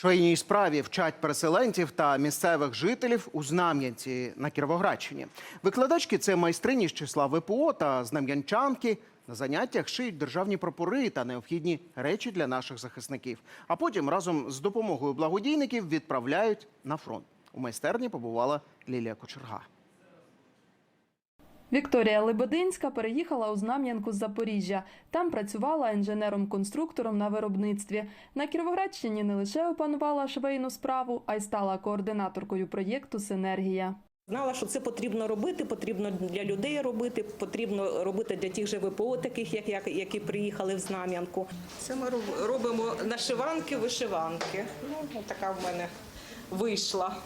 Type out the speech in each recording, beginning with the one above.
Швейній справі вчать переселенців та місцевих жителів у Знам'янці на Кіровоградщині. Викладачки це майстрині з числа ВПО та знам'янчанки. На заняттях шиють державні прапори та необхідні речі для наших захисників. А потім разом з допомогою благодійників відправляють на фронт. У майстерні побувала Лілія Кочерга. Вікторія Лебединська переїхала у Знам'янку з Запоріжжя. Там працювала інженером-конструктором на виробництві. На Кіровоградщині не лише опанувала швейну справу, а й стала координаторкою проєкту Синергія. Знала, що це потрібно робити, потрібно для людей робити, потрібно робити для тих же ВПО, таких як я, які приїхали в Знам'янку. Це ми роб- робимо нашиванки, вишиванки. Ну, така в мене вийшла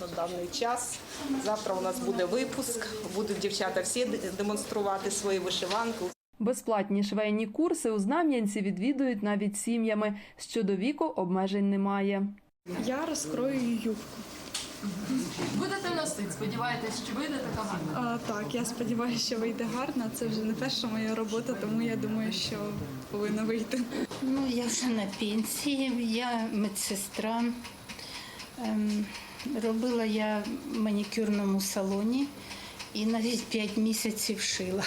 на даний час. Завтра у нас буде випуск, будуть дівчата всі демонструвати свої вишиванки. Безплатні швейні курси у Знам'янці відвідують навіть сім'ями. Щодо віку обмежень немає. Я розкрою юбку. Будете носити, сподіваєтесь, що вийде така гарна? А, так, я сподіваюся, що вийде гарно. Це вже не перша моя робота, тому я думаю, що повинна вийти. Ну, я вже на пенсії, я медсестра. Ем, робила я в манікюрному салоні і навіть 5 місяців шила.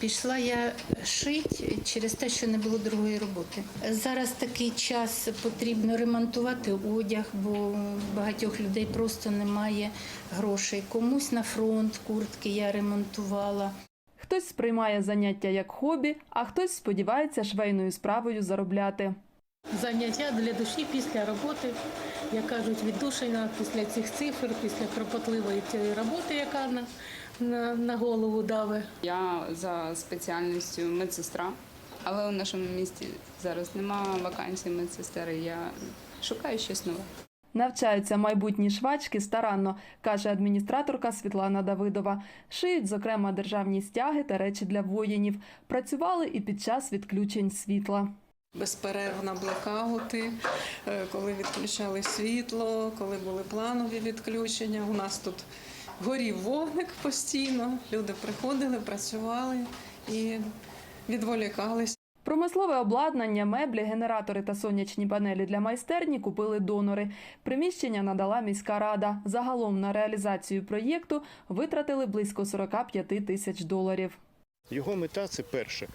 Пішла я шити через те, що не було другої роботи. Зараз такий час потрібно ремонтувати одяг, бо багатьох людей просто немає грошей. Комусь на фронт куртки я ремонтувала. Хтось сприймає заняття як хобі, а хтось сподівається швейною справою заробляти. Заняття для душі після роботи, як кажуть, віддушина після цих цифр, після кропотливої цієї роботи, яка на, на, на голову даве. Я за спеціальністю медсестра, але у нашому місті зараз немає вакансій медсестери. Я шукаю щось нове. Навчаються майбутні швачки старанно, каже адміністраторка Світлана Давидова. Шиють, зокрема, державні стяги та речі для воїнів. Працювали і під час відключень світла. Безперервно блекаути, е, коли відключали світло, коли були планові відключення. У нас тут горів вогник постійно. Люди приходили, працювали і відволікались. Промислове обладнання, меблі, генератори та сонячні панелі для майстерні купили донори. Приміщення надала міська рада. Загалом на реалізацію проєкту витратили близько 45 тисяч доларів. Його мета це перше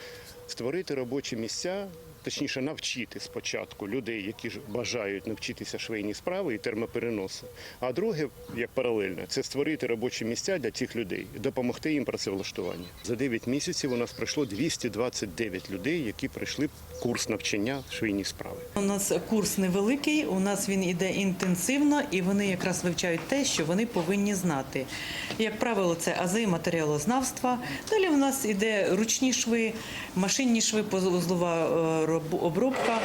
створити робочі місця, точніше, навчити спочатку людей, які ж бажають навчитися швейні справи і термопереносу. А друге, як паралельно, це створити робочі місця для цих людей, допомогти їм працевлаштування. За 9 місяців у нас пройшло 229 людей, які пройшли курс навчання швейні справи. У нас курс невеликий, у нас він іде інтенсивно, і вони якраз вивчають те, що вони повинні знати. Як правило, це ази матеріалознавства. Далі у нас іде ручні шви, машинні шви, позлова е, обробка.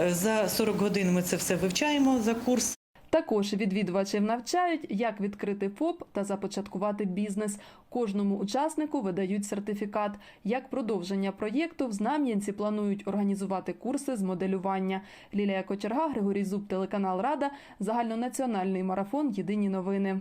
Е, За 40 годин ми це все вивчаємо за курс. Також відвідувачів навчають, як відкрити ФОП та започаткувати бізнес. Кожному учаснику видають сертифікат. Як продовження проєкту в Знам'янці планують організувати курси з моделювання. Лілія Кочерга, Григорій Зуб, телеканал Рада, загальнонаціональний марафон Єдині новини.